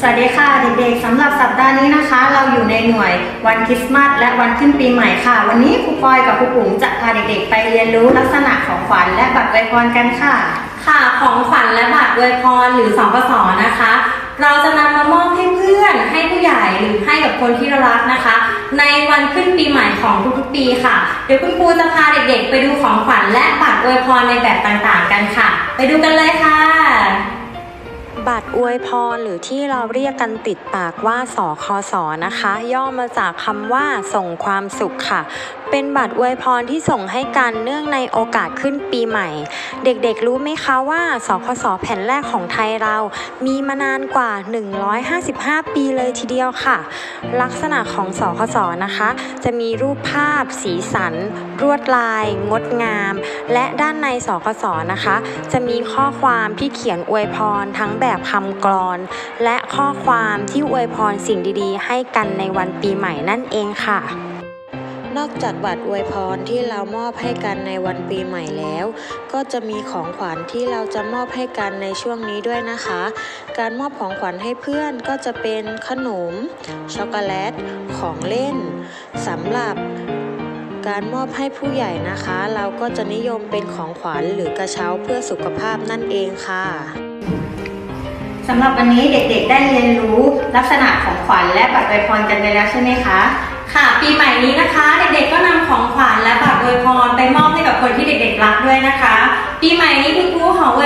สวัสดีค่ะเด็กๆสำหรับสัปดาห์นี้นะคะ เราอยู่ในหน่วยวันคริสต์มาสและวันขึ้นปีใหม่ค่ะ วันนี้ครูปอยกับครูปุ๋มจะพาเด็กๆไปเรียนรู้ลักษณะของขวัญและบัตรอวยพรกันค่ะ ค่ะของขวัญและบัตรอวยพรหรือสองพศนะคะ เราจะนำมามอบให้เพื่อนให้ผู้ ใหญ่หรือให้กับคนที่เรารักนะคะ ในวันขึ้นปีใหม่ของทุกๆปีค่ะ เดี๋ยวคุณครูจะพาเด็กๆ ไปดูของขวัญและบัตรอวยพรในแบบต่างๆ กันค่ะ ไปดูกันเลยค่ะ บัตรอวยพรหรือที่เราเรียกกันติดปากว่าสคสนะคะ ย่อมาจากคำว่าส่งความสุขค่ะ เป็นบัตรอวยพรที่ส่งให้กันเนื่องในโอกาสขึ้นปีใหม่ เด็กๆรู้ไหมคะว่าสคสแผ่นแรกของไทยเรา มีมานานกว่า 155 ปีเลยทีเดียวค่ะ ลักษณะของสคสนะคะ จะมีรูปภาพ สีสันรวดลาย งดงาม และด้านในสคสนะคะ จะมีข้อความที่เขียนอวยพรทั้งแบบคำกลอน และข้อความที่อวยพรสิ่งดีๆ ให้กันในวันปีใหม่นั่นเองค่ะนอกจากบัตรอวยพรที่เรามอบให้กันในวันปีใหม่แล้ว ก็จะมีของขวัญที่เราจะมอบให้กันในช่วงนี้ด้วยนะคะ การมอบของขวัญให้เพื่อนก็จะเป็นขนม ช็อกโกแลต ของเล่นสำหรับการมอบให้ผู้ใหญ่นะคะ เราก็จะนิยมเป็นของขวัญหรือกระเช้าเพื่อสุขภาพนั่นเองค่ะ สำหรับวันนี้เด็กๆ ได้เรียนรู้ลักษณะของขวัญและบัตรอวยพรกันไปแล้วใช่ไหมคะ ค่ะ ปีใหม่นี้นะคะ เด็กๆ ก็นำของขวัญและบัตรอวยพรไปมอบให้กับคนที่เด็กๆ รักด้วยนะคะ ปีใหม่นี้คุณครูขออวย